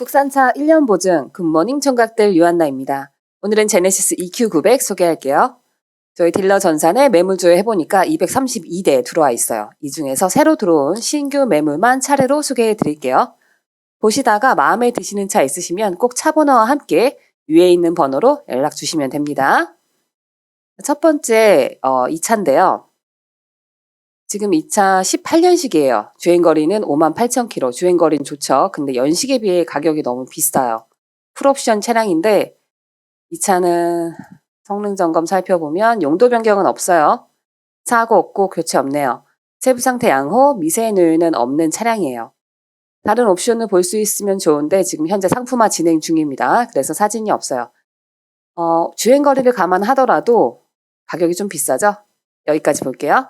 국산차 1년 보증 굿모닝 총각들 유한나입니다. 오늘은 제네시스 EQ900 소개할게요. 저희 딜러 전산에 매물 조회해보니까 232대 들어와 있어요. 이 중에서 새로 들어온 신규 매물만 차례로 소개해 드릴게요. 보시다가 마음에 드시는 차 있으시면 꼭 차 번호와 함께 위에 있는 번호로 연락 주시면 됩니다. 첫 번째 어, 이 차인데요. 지금 이차 18년식이에요. 주행거리는 5만 8천 킬로. 주행거리는 좋죠. 근데 연식에 비해 가격이 너무 비싸요. 풀옵션 차량인데 이 차는 성능 점검 살펴보면 용도 변경은 없어요. 사고 없고 교체 없네요. 세부 상태 양호, 미세 누유는 없는 차량이에요. 다른 옵션을 볼 수 있으면 좋은데 지금 현재 상품화 진행 중입니다. 그래서 사진이 없어요. 어, 주행거리를 감안하더라도 가격이 좀 비싸죠? 여기까지 볼게요.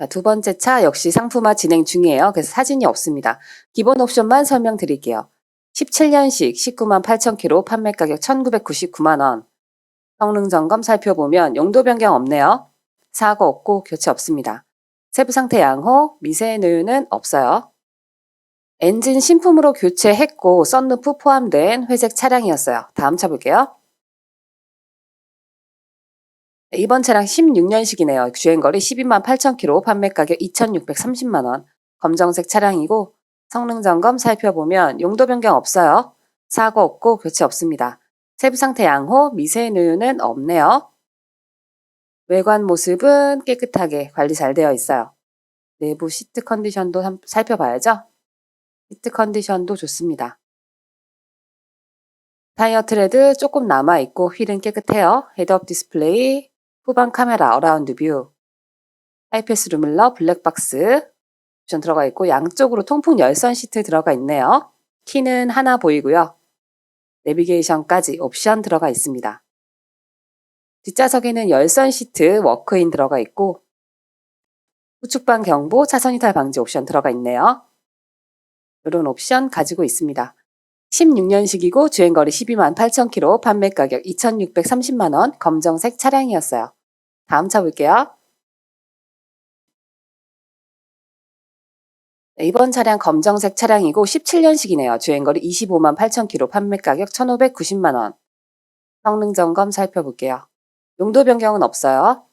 자, 두 번째 차 역시 상품화 진행 중이에요. 그래서 사진이 없습니다. 기본 옵션만 설명드릴게요. 17년식 19만 8천 킬로 판매 가격 1,999만 원. 성능 점검 살펴보면 용도 변경 없네요. 사고 없고 교체 없습니다. 세부 상태 양호, 미세 누유는 없어요. 엔진 신품으로 교체했고 썬루프 포함된 회색 차량이었어요. 다음 차 볼게요. 네, 이번 차량 16년식이네요. 주행거리 12만 8천 킬로, 판매 가격 2,630만 원. 검정색 차량이고 성능 점검 살펴보면 용도 변경 없어요. 사고 없고 교체 없습니다. 세부 상태 양호, 미세 누유는 없네요. 외관 모습은 깨끗하게 관리 잘 되어 있어요. 내부 시트 컨디션도 한- 살펴봐야죠. 시트 컨디션도 좋습니다. 타이어 트레드 조금 남아있고 휠은 깨끗해요. 헤드업 디스플레이, 후방 카메라 어라운드 뷰, 하이패스 루밀러 블랙박스 옵션 들어가 있고 양쪽으로 통풍 열선 시트 들어가 있네요. 키는 하나 보이고요. 내비게이션까지 옵션 들어가 있습니다. 뒷좌석에는 열선 시트 워크인 들어가 있고 우측방 경보 차선 이탈 방지 옵션 들어가 있네요. 이런 옵션 가지고 있습니다. 16년식이고 주행거리 12만 8천 킬로, 판매 가격 2,630만 원, 검정색 차량이었어요. 다음 차 볼게요. 네, 이번 차량 검정색 차량이고 17년식이네요. 주행거리 25만 8천 킬로, 판매 가격 1,590만 원. 성능 점검 살펴볼게요. 용도 변경은 없어요.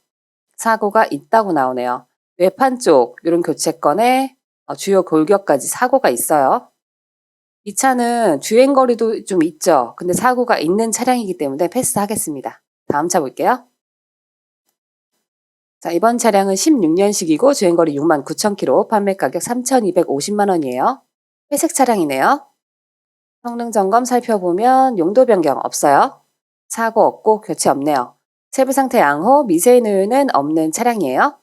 사고가 있다고 나오네요. 외판 쪽 이런 교체건에 어, 주요 골격까지 사고가 있어요. 이 차는 주행거리도 좀 있죠. 근데 사고가 있는 차량이기 때문에 패스하겠습니다. 다음 차 볼게요. 자, 이번 차량은 16년식이고 주행거리 6만 9천 킬로, 판매 가격 3,250만 원이에요. 회색 차량이네요. 성능 점검 살펴보면 용도 변경 없어요. 사고 없고 교체 없네요. 세부 상태 양호, 미세 누유는 없는 차량이에요.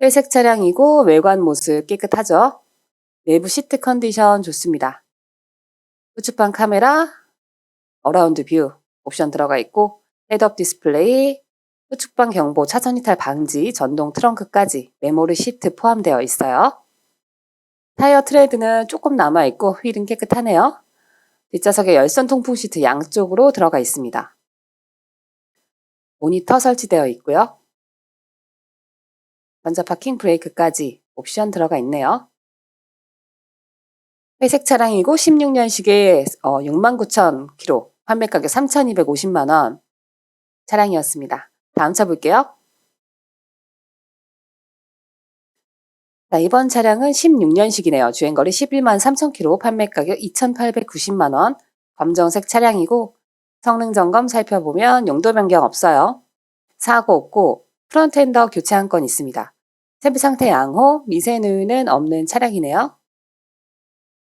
회색 차량이고 외관 모습 깨끗하죠. 내부 시트 컨디션 좋습니다. 우측방 카메라, 어라운드 뷰 옵션 들어가 있고 헤드업 디스플레이, 우측방 경보, 차선 이탈 방지, 전동 트렁크까지 메모리 시트 포함되어 있어요. 타이어 트레드는 조금 남아있고 휠은 깨끗하네요. 뒷좌석에 열선 통풍 시트 양쪽으로 들어가 있습니다. 모니터 설치되어 있고요. 전자 파킹 브레이크까지 옵션 들어가 있네요. 회색 차량이고 16년식에 어, 69,000km, 판매 가격 3,250만 원 차량이었습니다. 다음 차 볼게요. 자, 이번 차량은 16년식이네요. 주행거리 11만 3,000km, 판매 가격 2,890만 원. 검정색 차량이고 성능 점검 살펴보면 용도 변경 없어요. 사고 없고 프론트 엔더 교체 한 건 있습니다. 세부 상태 양호, 미세 누유는 없는 차량이네요.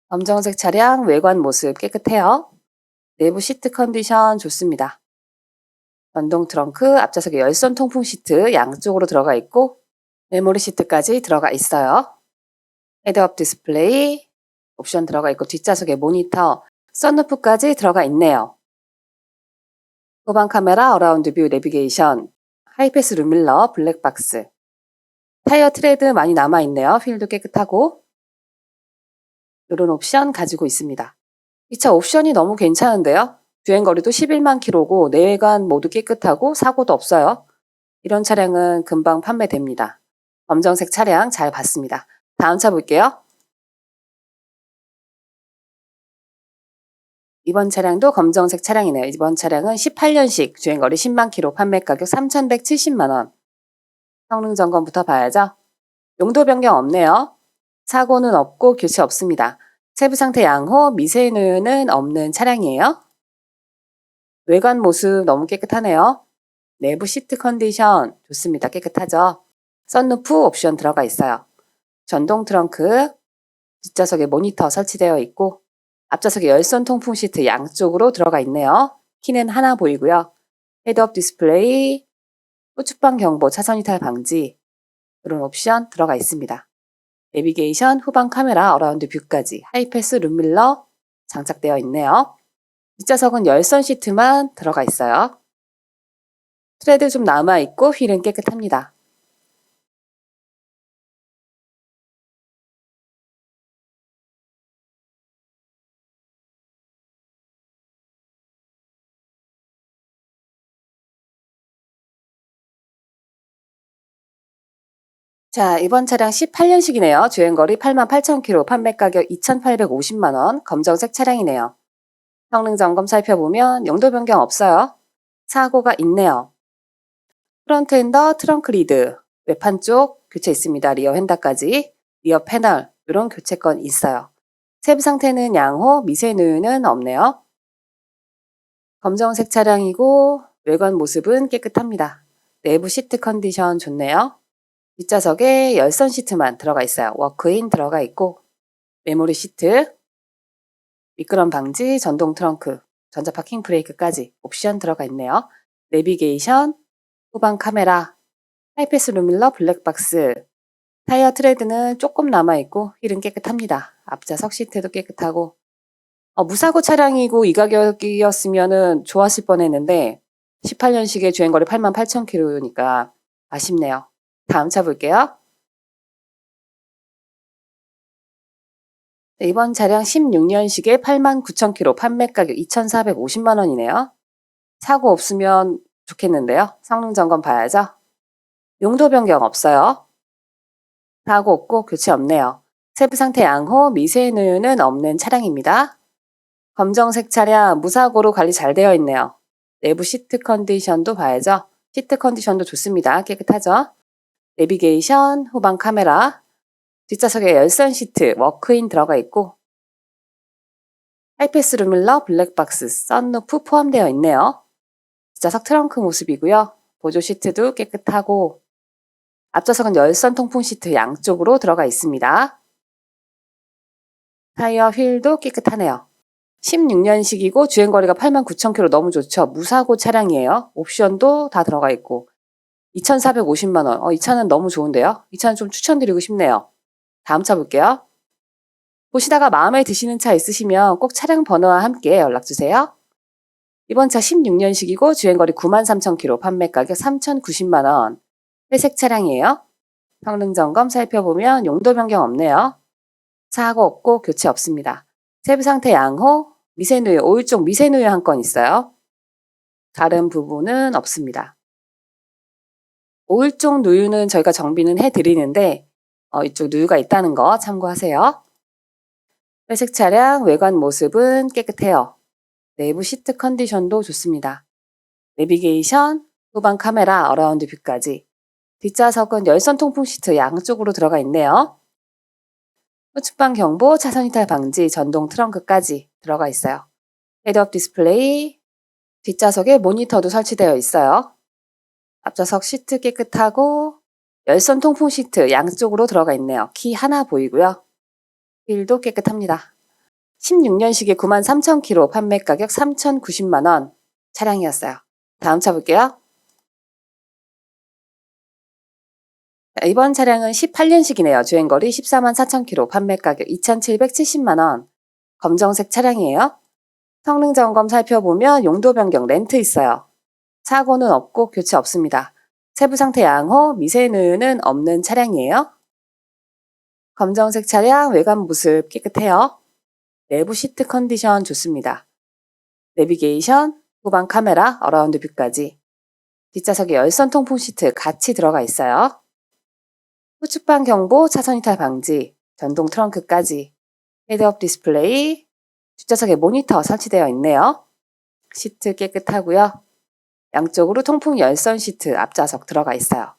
검정색 차량 외관 모습 깨끗해요. 내부 시트 컨디션 좋습니다. 전동 트렁크, 앞좌석에 열선 통풍 시트 양쪽으로 들어가 있고 메모리 시트까지 들어가 있어요. 헤드업 디스플레이 옵션 들어가 있고 뒷좌석에 모니터, 썬루프까지 들어가 있네요. 후방 카메라, 어라운드 뷰, 내비게이션, 하이패스 루밀러, 블랙박스, 타이어 트레드 많이 남아있네요. 휠도 깨끗하고 이런 옵션 가지고 있습니다. 이 차 옵션이 너무 괜찮은데요. 주행거리도 11만 킬로고 내외관 모두 깨끗하고 사고도 없어요. 이런 차량은 금방 판매됩니다. 검정색 차량 잘 봤습니다. 다음 차 볼게요. 이번 차량도 검정색 차량이네요. 이번 차량은 18년식 주행거리 10만 킬로 판매 가격 3,170만 원. 성능 점검부터 봐야죠. 용도 변경 없네요. 사고는 없고 교체 없습니다. 세부 상태 양호, 미세누유는 없는 차량이에요. 외관 모습 너무 깨끗하네요. 내부 시트 컨디션 좋습니다. 깨끗하죠. 썬루프 옵션 들어가 있어요. 전동 트렁크, 뒷좌석에 모니터 설치되어 있고 앞좌석에 열선 통풍 시트 양쪽으로 들어가 있네요. 키는 하나 보이고요. 헤드업 디스플레이, 우측방 경보, 차선 이탈 방지 이런 옵션 들어가 있습니다. 내비게이션, 후방 카메라, 어라운드 뷰까지 하이패스 룸밀러 장착되어 있네요. 뒷좌석은 열선 시트만 들어가 있어요. 트레드 좀 남아있고 휠은 깨끗합니다. 자, 이번 차량 18년식이네요. 주행거리 88,000km, 판매가격 2,850만원, 검정색 차량이네요. 성능 점검 살펴보면 용도 변경 없어요. 사고가 있네요. 프론트 핸더, 트렁크 리드, 외판 쪽 교체 있습니다. 리어 핸다까지, 리어 패널, 이런 교체 건 있어요. 세부 상태는 양호, 미세누유는 없네요. 검정색 차량이고 외관 모습은 깨끗합니다. 내부 시트 컨디션 좋네요. 뒷좌석에 열선 시트만 들어가 있어요. 워크인 들어가 있고 메모리 시트, 미끄럼 방지, 전동 트렁크, 전자 파킹 브레이크까지 옵션 들어가 있네요. 내비게이션, 후방 카메라, 하이패스 루밀러 블랙박스, 타이어 트레드는 조금 남아있고 휠은 깨끗합니다. 앞좌석 시트도 깨끗하고 어, 무사고 차량이고 이 가격이었으면 좋았을 뻔했는데 18년식의 주행거리 88,000km니까 아쉽네요. 다음 차 볼게요. 이번 차량 16년식의 89,000km 판매 가격 2,450만 원이네요. 사고 없으면 좋겠는데요. 성능 점검 봐야죠. 용도 변경 없어요. 사고 없고 교체 없네요. 세부 상태 양호, 미세 누유는 없는 차량입니다. 검정색 차량 무사고로 관리 잘 되어 있네요. 내부 시트 컨디션도 봐야죠. 시트 컨디션도 좋습니다. 깨끗하죠? 내비게이션, 후방 카메라, 뒷좌석에 열선 시트, 워크인 들어가 있고 하이패스 루밀러, 블랙박스, 썬루프 포함되어 있네요. 뒷좌석 트렁크 모습이고요. 보조 시트도 깨끗하고 앞좌석은 열선 통풍 시트 양쪽으로 들어가 있습니다. 타이어 휠도 깨끗하네요. 16년식이고 주행거리가 89,000km 너무 좋죠. 무사고 차량이에요. 옵션도 다 들어가 있고 2,450만 원. 어, 이 차는 너무 좋은데요. 이 차는 좀 추천드리고 싶네요. 다음 차 볼게요. 보시다가 마음에 드시는 차 있으시면 꼭 차량 번호와 함께 연락 주세요. 이번 차 16년식이고 주행거리 93,000km, 판매 가격 3,090만 원. 회색 차량이에요. 성능 점검 살펴보면 용도 변경 없네요. 사고 없고 교체 없습니다. 세부 상태 양호, 미세누유, 오일종 미세누유 한 건 있어요. 다른 부분은 없습니다. 오일종 누유는 저희가 정비는 해드리는데 어, 이쪽 누유가 있다는 거 참고하세요. 회색 차량 외관 모습은 깨끗해요. 내부 시트 컨디션도 좋습니다. 내비게이션, 후방 카메라, 어라운드 뷰까지. 뒷좌석은 열선 통풍 시트 양쪽으로 들어가 있네요. 우측방 경보, 차선 이탈 방지, 전동 트렁크까지 들어가 있어요. 헤드업 디스플레이, 뒷좌석에 모니터도 설치되어 있어요. 앞좌석 시트 깨끗하고 열선 통풍 시트 양쪽으로 들어가 있네요. 키 하나 보이고요. 휠도 깨끗합니다. 16년식의 93,000km 판매 가격 3,090만원 차량이었어요. 다음 차 볼게요. 이번 차량은 18년식이네요. 주행거리 14만 4,000km, 판매 가격 2,770만원. 검정색 차량이에요. 성능 점검 살펴보면 용도 변경 렌트 있어요. 사고는 없고 교체 없습니다. 세부 상태 양호, 미세누유는 없는 차량이에요. 검정색 차량 외관 모습 깨끗해요. 내부 시트 컨디션 좋습니다. 내비게이션, 후방 카메라, 어라운드 뷰까지. 뒷좌석에 열선 통풍 시트 같이 들어가 있어요. 후측방 경보, 차선 이탈 방지, 전동 트렁크까지, 헤드업 디스플레이, 뒷좌석에 모니터 설치되어 있네요. 시트 깨끗하고요. 양쪽으로 통풍 열선 시트 앞좌석 들어가 있어요.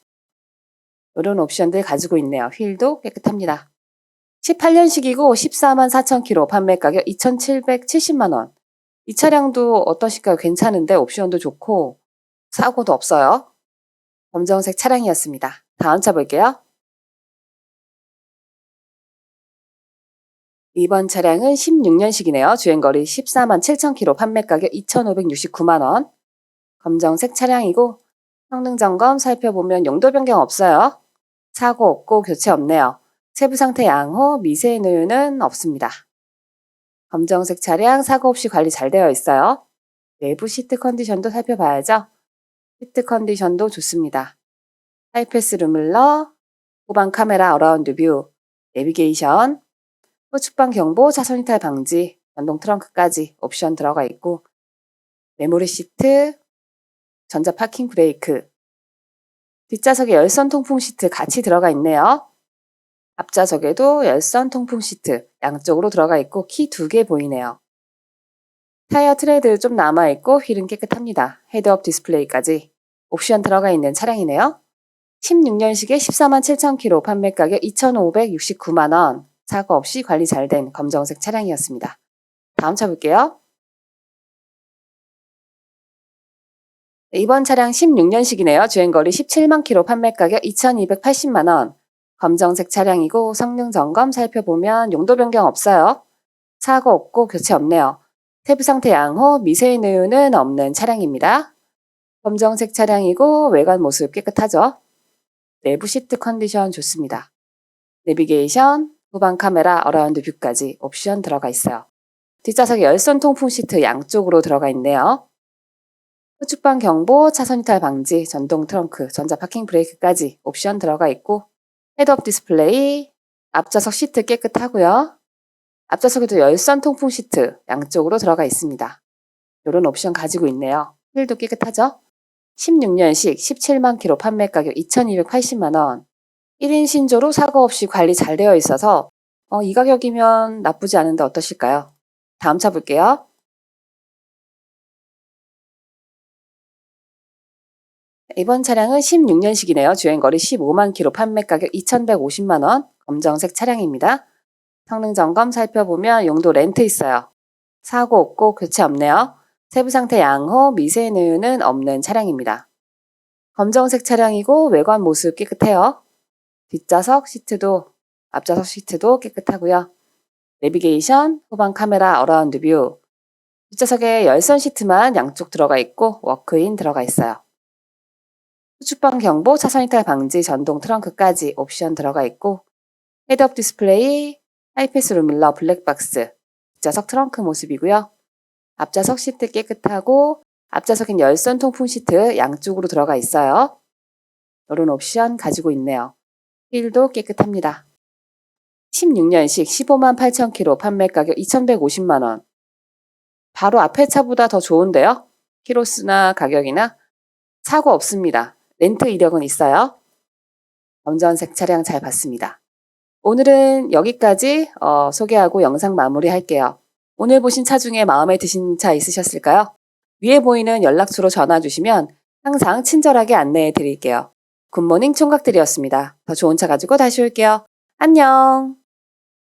이런 옵션들 가지고 있네요. 휠도 깨끗합니다. 18년식이고 14만 4천 킬로 판매 가격 2,770만 원. 이 차량도 어떠실까요? 괜찮은데 옵션도 좋고 사고도 없어요. 검정색 차량이었습니다. 다음 차 볼게요. 이번 차량은 16년식이네요. 주행거리 14만 7천 킬로 판매 가격 2,569만 원. 검정색 차량이고 성능 점검 살펴보면 용도 변경 없어요. 사고 없고 교체 없네요. 세부 상태 양호, 미세 누유는 없습니다. 검정색 차량 사고 없이 관리 잘 되어 있어요. 내부 시트 컨디션도 살펴봐야죠. 시트 컨디션도 좋습니다. 하이패스 루밀러, 후방 카메라 어라운드 뷰, 내비게이션, 후측방 경보, 차선 이탈 방지, 전동 트렁크까지 옵션 들어가 있고 메모리 시트, 전자 파킹 브레이크, 뒷좌석에 열선 통풍 시트 같이 들어가 있네요. 앞좌석에도 열선 통풍 시트 양쪽으로 들어가 있고 키 두 개 보이네요. 타이어 트레드 좀 남아있고 휠은 깨끗합니다. 헤드업 디스플레이까지 옵션 들어가 있는 차량이네요. 16년식에 14만 7천 킬로 판매 가격 2,569만 원. 사고 없이 관리 잘 된 검정색 차량이었습니다. 다음 차 볼게요. 이번 차량 16년식이네요. 주행거리 17만 킬로 판매 가격 2,280만 원. 검정색 차량이고 성능 점검 살펴보면 용도 변경 없어요. 사고 없고 교체 없네요. 세부 상태 양호, 미세 누유는 없는 차량입니다. 검정색 차량이고 외관 모습 깨끗하죠. 내부 시트 컨디션 좋습니다. 내비게이션, 후방 카메라, 어라운드 뷰까지 옵션 들어가 있어요. 뒷좌석에 열선 통풍 시트 양쪽으로 들어가 있네요. 후측방 경보, 차선 이탈 방지, 전동 트렁크, 전자 파킹 브레이크까지 옵션 들어가 있고 헤드업 디스플레이, 앞좌석 시트 깨끗하고요. 앞좌석에도 열선 통풍 시트 양쪽으로 들어가 있습니다. 이런 옵션 가지고 있네요. 휠도 깨끗하죠? 16년식 17만 킬로 판매 가격 2,280만 원. 1인 신조로 사고 없이 관리 잘 되어 있어서 어, 이 가격이면 나쁘지 않은데 어떠실까요? 다음 차 볼게요. 이번 차량은 16년식이네요. 주행거리 15만 킬로 판매 가격 2,150만 원. 검정색 차량입니다. 성능 점검 살펴보면 용도 렌트 있어요. 사고 없고 교체 없네요. 세부 상태 양호, 미세 누유는 없는 차량입니다. 검정색 차량이고 외관 모습 깨끗해요. 뒷좌석 시트도 앞좌석 시트도 깨끗하고요. 내비게이션, 후방 카메라 어라운드 뷰. 뒷좌석에 열선 시트만 양쪽 들어가 있고 워크인 들어가 있어요. 후측방 경보, 차선 이탈 방지, 전동 트렁크까지 옵션 들어가 있고 헤드업 디스플레이, 하이패스 루밀러 블랙박스, 뒷좌석 트렁크 모습이고요. 앞좌석 시트 깨끗하고 앞좌석엔 열선 통풍 시트 양쪽으로 들어가 있어요. 이런 옵션 가지고 있네요. 휠도 깨끗합니다. 16년식 15만 8천 킬로 판매 가격 2,150만 원. 바로 앞에 차보다 더 좋은데요? 키로수나 가격이나 사고 없습니다. 렌트 이력은 있어요. 검정색 차량 잘 봤습니다. 오늘은 여기까지 어, 소개하고 영상 마무리할게요. 오늘 보신 차 중에 마음에 드신 차 있으셨을까요? 위에 보이는 연락처로 전화 주시면 항상 친절하게 안내해 드릴게요. 굿모닝 총각들이었습니다. 더 좋은 차 가지고 다시 올게요. 안녕!